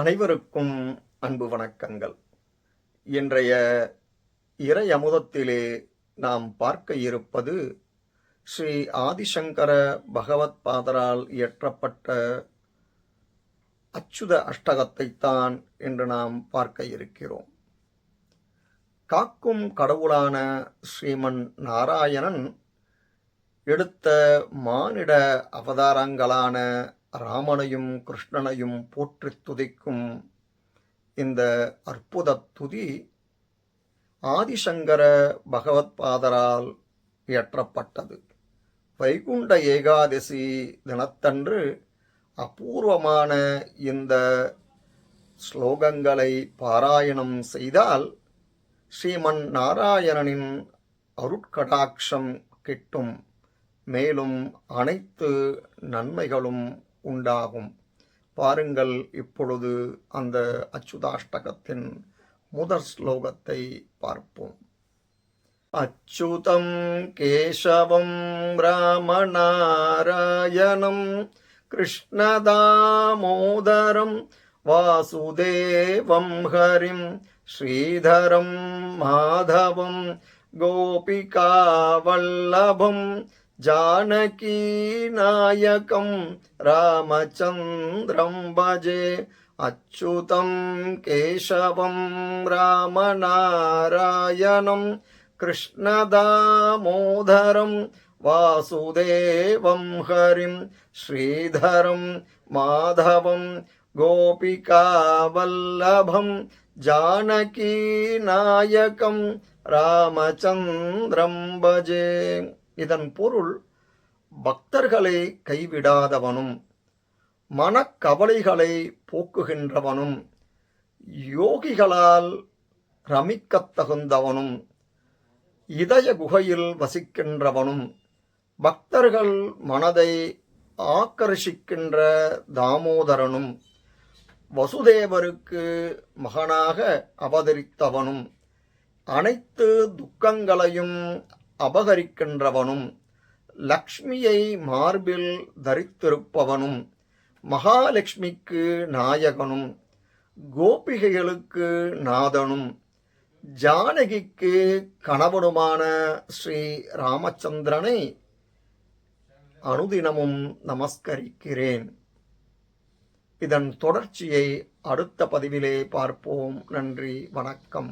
அனைவருக்கும் அன்பு வணக்கங்கள். இன்றைய இறை அமுதத்திலே நாம் பார்க்க இருப்பது ஸ்ரீ ஆதிசங்கர பகவத் பாதரால் இயற்றப்பட்ட அச்சுத அஷ்டகத்தைத்தான் என்று நாம் பார்க்க இருக்கிறோம். காக்கும் கடவுளான ஸ்ரீமன் நாராயணன் எடுத்த மானிட அவதாரங்களான ராமனையும் கிருஷ்ணனையும் போற்றித் துதிக்கும் இந்த அற்புத துதி ஆதிசங்கர பகவத்பாதரால் இயற்றப்பட்டது. வைகுண்ட ஏகாதசி தினத்தன்று அபூர்வமான இந்த ஸ்லோகங்களை பாராயணம் செய்தால் ஸ்ரீமன் நாராயணனின் அருட்கடாட்சம் கிட்டும். மேலும் அனைத்து நன்மைகளும் உண்டாகும். பாருங்கள் இப்பொழுது அந்த அச்சுதாஷ்டகத்தின் முதற் ஸ்லோகத்தை பார்ப்போம். அச்சுதம் கேசவம் ராமநாராயணம் கிருஷ்ணதாமோதரம் வாசுதேவம் ஹரிம் ஸ்ரீதரம் மாதவம் జానకీ నాయకం రామచంద్రం భజే అచ్యుతం కేశవం రామనారాయణం కృష్ణదామోదరం వాసుదేవం హరిం శ్రీధరం మాధవం గోపికావల్లభం జానకీనాయకం రామచంద్రం భజే இதன் பொருள் பக்தர்களை கைவிடாதவனும் மனக்கவலைகளை போக்குகின்றவனும் யோகிகளால் ரமிக்கத் தகுந்தவனும் இதய குகையில் வசிக்கின்றவனும் பக்தர்கள் மனதை ஆக்கர்ஷிக்கின்ற தாமோதரனும் வசுதேவருக்கு மகனாக அவதரித்தவனும் அனைத்து துக்கங்களையும் அபகரிக்கின்றவனும் லக்ஷ்மியை மார்பில் தரித்திருப்பவனும் மகாலட்சுமிக்கு நாயகனும் கோபிகைகளுக்கு நாதனும் ஜானகிக்கு கணவனுமான ஸ்ரீ ராமச்சந்திரனை அனுதினமும் நமஸ்கரிக்கிறேன். இதன் தொடர்ச்சியை அடுத்த பதிவிலே பார்ப்போம். நன்றி வணக்கம்.